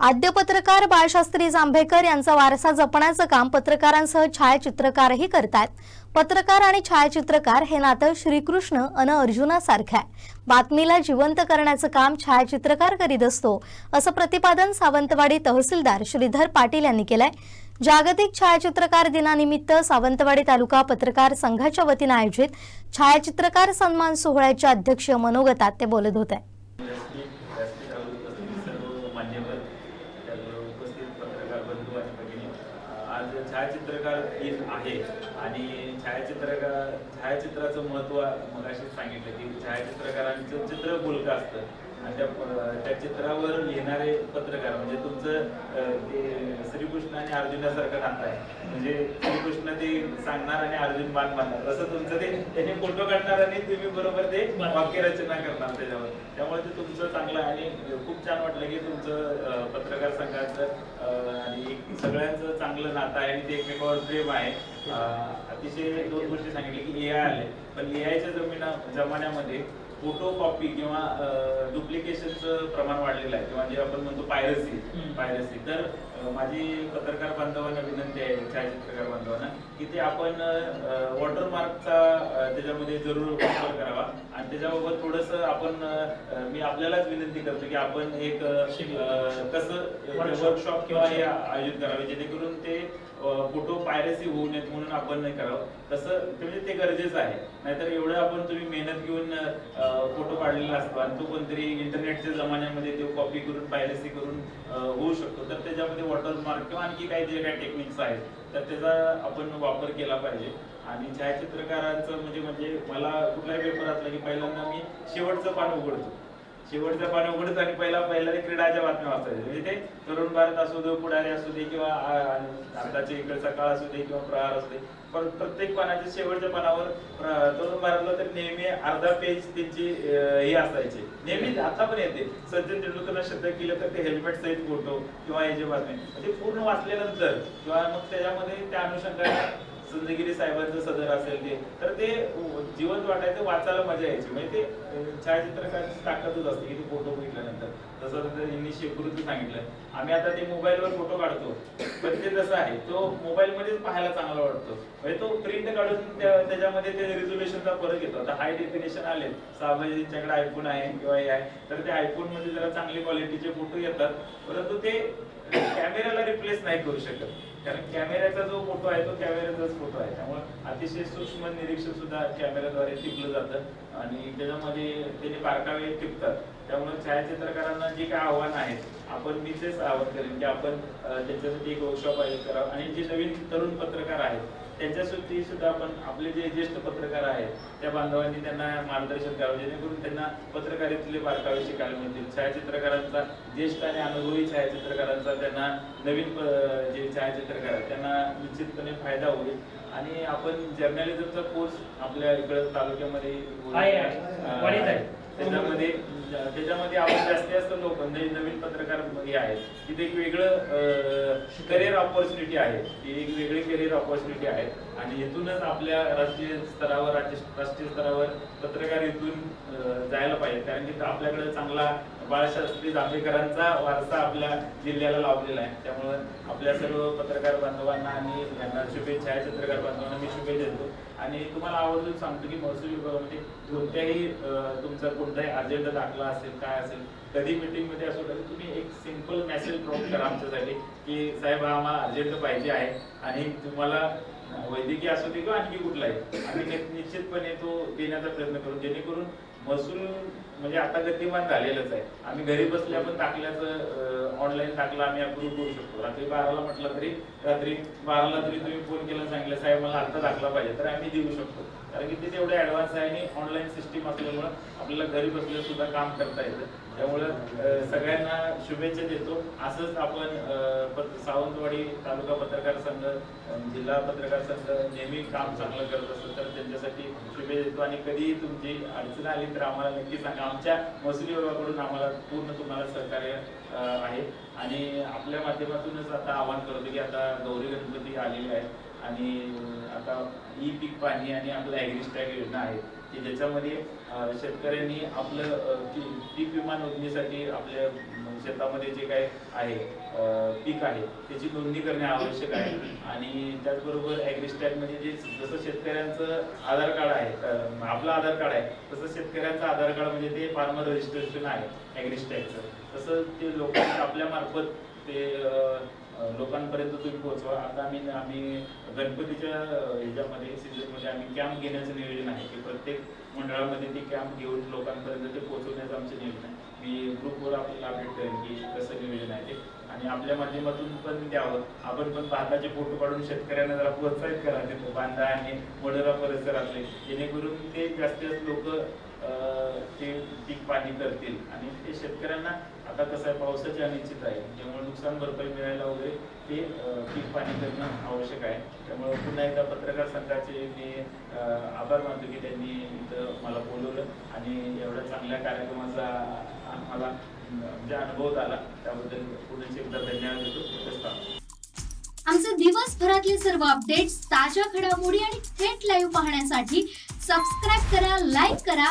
आद्य पत्रकार बाळशास्त्री जांभेकर यांचा वारसा जपण्याचं काम पत्रकारांसह छायाचित्रकारही करतात पत्रकार आणि छायाचित्रकार हे नातं श्रीकृष्ण अन अर्जुनासारखं आहे. बातमीला जिवंत करण्याचं काम छायाचित्रकार करीत असतो असं प्रतिपादन सावंतवाडी तहसीलदार श्रीधर पाटील यांनी केलंय. जागतिक छायाचित्रकार दिनानिमित्त सावंतवाडी तालुका पत्रकार संघाच्या वतीनं आयोजित छायाचित्रकार सन्मान सोहळ्याच्या अध्यक्ष मनोगतात ते बोलत होते व्यासपीठ व्यासपीठावर उपस्थित सर्व मान्यवर त्याचबरोबर उपस्थित पत्रकार बंधू आणि भगिनी अं, आज छायाचित्रकार दिन आहे आणि छायाचित्रकार छायाचित्राचं महत्त्व मगाशीच सांगितलं की छायाचित्रकारांचं चित्र बोलकं असतं. आणि त्या त्या चित्रावर लिहिणारे पत्रकार म्हणजे तुमचं ते श्रीकृष्ण आणि अर्जुनासारखं नातं आहे म्हणजे श्रीकृष्ण ते सांगणार आणि अर्जुन बाण मानणार. तसं तुमचं ते त्याने फोटो काढणार आणि तुम्ही बरोबर ते वाक्यरचना करणार त्याच्यावर. त्यामुळे ते तुमचं चांगलं आणि खूप छान वाटलं की तुमचं पत्रकार संघाचं सगळ्यांचं चांगलं नातं आहे आणि ते एकमेकावर प्रेम आहे. अतिशय दोन गोष्टी सांगितले की ए आय आले. पण ए आयच्या जमिना जमान्यामध्ये फोटो कॉपी किंवा डुप्लिकेशनचं प्रमाण वाढलेलं आहे. किंवा जे आपण म्हणतो पायरसी पायरसी तर माझी पत्रकार बांधवांना विनंती आहे छायाचित्रकार बांधवांना की ते आपण वॉटरमार्कचा त्याच्यामध्ये जरूर वापर करावा. आणि त्याच्याबाबत थोडस आपण मी आपल्यालाच विनंती करतो की आपण एक कसं वर्कशॉप किंवा हे आयोजित करावे जेणेकरून ते फोटो पायरसी होऊ नयेत म्हणून आपण नाही करावं. तसं म्हणजे ते गरजेचं आहे. नाहीतर एवढं आपण तुम्ही मेहनत घेऊन फोटो काढलेला असतो आणि तो कोणतरी इंटरनेटच्या जमान्यामध्ये तो कॉपी करून पायरसी करून होऊ शकतो. तर त्याच्यामध्ये वॉटरमार्क किंवा आणखी काही जे काही टेक्निक्स आहेत तर त्याचा आपण वापर केला पाहिजे. आणि छायाचित्रकारांचं म्हणजे म्हणजे मला कुठलाही पेपर असला की पहिल्यांदा मी शेवटचं पान उघडतो. शेवटचं पान उघडत आणि पहिला पहिला ते क्रीडाच्या बातम्या वाचायच्या म्हणजे ते तरुण भारत असू दे पुढारी असू दे किंवा आ- आताचे इकडचा काळ असू दे किंवा प्रहार असू दे पण प्रत्येक पानाच्या शेवटच्या पानावर तरुण भारतला तर नेहमी अर्धा पेज त्यांची हे असायचे. नेहमी आता पण येते. सचिन तेंडुलकरनं शतक केलं तर ते हेल्मेट सहित फोटो किंवा हे जे बातमी ते पूर्ण वाचल्यानंतर किंवा मग त्याच्यामध्ये त्या अनुषंगाने संजगिरी साहेबांचं सदर असेल ते तर ते जिवंत वाटायचं वाचायला मजा यायची. म्हणजे ते छायाचित्रकाराची ताकदच असते की ते फोटो बघितल्यानंतर. जसं यांनी शेकुरीचं सांगितलं. आम्ही आता ते मोबाईलवर फोटो काढतो. पण ते तसं आहे तो मोबाईल मध्येच पाहायला चांगला वाटतो. म्हणजे तो प्रिंट काढून त्याच्यामध्ये ते रिझोल्युशनचा फरक येतो. आता हाय डेफिनेशन आले साबाजींच्याकडे आयफोन आहे किंवा हे आहे तर त्या आयफोनमध्ये जरा चांगली क्वालिटीचे फोटो येतात. परंतु ते कॅमेऱ्याला रिप्लेस नाही करू शकत. कारण कॅमेऱ्याचा जो फोटो आहे तो कॅमेऱ्याचाच फोटो आहे. त्यामुळे अतिशय सूक्ष्म निरीक्षण सुद्धा कॅमेऱ्याद्वारे टिपलं जातं आणि त्याच्यामध्ये त्याचे बारकावे टिपतात. त्यामुळे छायाचित्रकारांना जे काय आव्हान आहेत आपण मी तेच आवाहन करेन की आपण त्याच्यासाठी एक वर्कशॉप आयोजित करावं. आणि जे नवीन तरुण पत्रकार आहेत त्यांच्यासाठी सुद्धा आपण आपले जे ज्येष्ठ पत्रकार आहेत त्या बांधवांनी त्यांना मार्गदर्शन करावं जेणेकरून त्यांना पत्रकारितेतले बारकावे शिकायला मिळतील. छायाचित्रकारांचा ज्येष्ठ आणि अनुभवी छायाचित्रकारांचा त्यांना नवीन जे छायाचित्रकार आहेत त्यांना निश्चितपणे फायदा होईल. आणि आपण जर्नलिझमचा कोर्स आपल्या इकडं तालुक्यामध्ये त्याच्यामध्ये त्याच्यामध्ये आपण जास्तीत जास्त लोक म्हणजे नवीन पत्रकार हे आहेत. तिथे एक वेगळं करिअर ऑपॉर्च्युनिटी आहे. ती एक वेगळी करिअर ऑपॉर्च्युनिटी आहे आणि इथूनच आपल्या राष्ट्रीय स्तरावर राज्य राष्ट्रीय स्तरावर पत्रकार इथून जायला पाहिजे. कारण की आपल्याकडे चांगला बाळशास्त्री जांभेकरांचा वारसा आपल्या जिल्ह्याला लाभलेला आहे. त्यामुळं आपल्या सर्व पत्रकार बांधवांना आणि यांना शुभेच्छा छायाचित्रकार बांधवांना मी शुभेच्छा देतो. आणि तुम्हाला आवर्जून सांगतो की महसूल विभागामध्ये कोणत्याही तुमचा कोणताही अजेंडा दाखला असेल काय असेल कधी मीटिंगमध्ये असो तरी तुम्ही एक सिंपल मेसेज ड्रॉप करा आमच्यासाठी की साहेब हा आम्हाला अर्जंट पाहिजे आहे आणि तुम्हाला वैद्यकीय असू दे किंवा आणखी कुठलाही आम्ही निश्चितपणे तो देण्याचा प्रयत्न करू. जेणेकरून महसूल म्हणजे आता गतिमान झालेलंच आहे. आम्ही घरी बसल्या पण टाकल्याचं ऑनलाईन दाखला आम्ही अप्रूव्ह करू शकतो. रात्री बाराला म्हटलं तरी रात्री बाराला तरी तुम्ही फोन केला सांगितलं साहेब मला आता दाखला पाहिजे. तर आम्ही देऊ शकतो. कारण की ते तेवढे ऍडव्हान्स आहे आणि ऑनलाईन सिस्टीम असल्यामुळं आपल्याला घरी बसल्या सुद्धा काम करता येतं. त्यामुळं सगळ्यांना शुभेच्छा देतो. असंच आपण सावंतवाडी तालुका पत्रकार संघ जिल्हा पत्रकार संघ नेहमी काम चांगलं करत असतो तर त्यांच्यासाठी शुभेच्छा देतो. आणि कधीही तुमची अडचण आली तर आम्हाला नक्की सांगा. आमच्या महसुली विभागाकडून आम्हाला पूर्ण तुम्हाला सहकार्य आहे. आणि आपल्या माध्यमातूनच आता आवाहन करतो की आता गौरी गणपती आलेले आहेत. आणि आता ई पीक पाणी आणि आपलं ॲग्रिस्टॅग योजना आहे की ज्याच्यामध्ये शेतकऱ्यांनी आपलं पीक विमा नोंदणीसाठी आपल्या शेतामध्ये जे काय आहे पीक आहे त्याची नोंदणी करणे आवश्यक आहे. आणि त्याचबरोबर ॲग्रिस्टॅग म्हणजे जे जसं शेतकऱ्यांचं आधार कार्ड आहे आपलं आधार कार्ड आहे तसं शेतकऱ्यांचं आधार कार्ड म्हणजे ते फार्मर रजिस्ट्रेशन आहे ॲग्रिस्टॅगचं तसं ते लोकांनी आपल्या मार्फत ते लोकांपर्यंत तुम्ही पोहोचवा. आता आम्ही आम्ही गणपतीच्या ह्याच्यामध्ये सीझनमध्ये आम्ही कॅम्प घेण्याचं नियोजन आहे की प्रत्येक मंडळामध्ये ते कॅम्प घेऊन लोकांपर्यंत ते पोहोचवण्याचं आमचं नियोजन आहे. मी ग्रुपवर आपल्याला अपडेट करेन की कसं नियोजन आहे ते. आणि आपल्या माध्यमातून पण द्यावं. आपण पण भाताचे फोटो काढून शेतकऱ्यांना जरा प्रोत्साहित करा. तिथं बांधा आणि मोडेरा परिसरातले. जेणेकरून ते जास्तीत जास्त लोक ते पीक पाणी करतील. आणि ते शेतकऱ्यांना आता कसं आहे पावसाची अनिश्चित आहे. त्यामुळे नुकसान भरपाई मिळायला वगैरे ते पीक पाणी करणं आवश्यक आहे. त्यामुळे पुन्हा एकदा पत्रकार संघाचे मी आभार मानतो की त्यांनी इथं मला बोलवलं आणि एवढ्या चांगल्या कार्यक्रमाचा आम्हाला म्हणजे अनुभव आला त्याबद्दल पुन्हा एकदा धन्यवाद देतो. आमचे दिवसभरातले सर्व अपडेट्स ताज्या घडामोडी आणि थेट लाईव्ह पाहण्यासाठी सबस्क्राईब करा लाईक करा